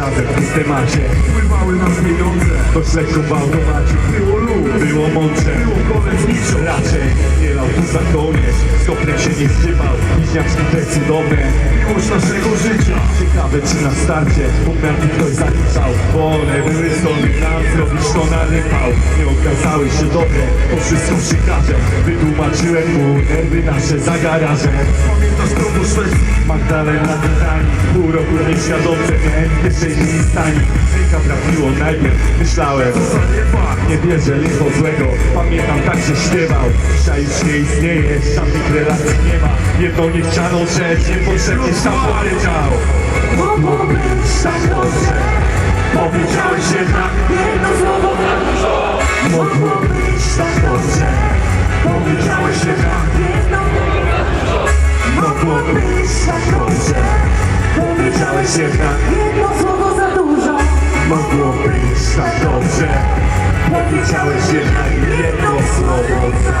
razem w tym temacie. Pływały nas pieniądze. Dość lekko w automacie Było lód, było mądrze. Było koniec niczym Raczej nie lał tu za koniec. Skopnie się nie zgrywał Bliźniaczki te cudowne Naszego życia. Ciekawe czy na starcie Pomiarki ktoś zaliczał Bo one były stąd nam Zrobisz to na rypał. Nie okazały się dobre To wszystko przekażę Wytłumaczyłem mu nerwy nasze za garażem Pamiętasz promo Szwecji? Magdalena Titani Pół roku nieświadomce miałem w kieszeni listani Ręka trafiło najpierw. Myślałem nie wierzę licho złego. Pamiętam tak się śpiewał. Dzisiaj już nie istnieje Żadnych relacji nie ma. Jedną niechcianą rzecz Niepotrzebnie sam powiedział Mogło być tak dobrze Powiedziałeś jednak Jedno słowo. Za dużo Mogło być tak dobrze. Powiedziałeś jednak Jedno. Być tak dobrze. Powiedziałeś jednak Jedno słowo za dużo. Mogło być tak dobrze. Powiedziałeś jednak jedno słowo za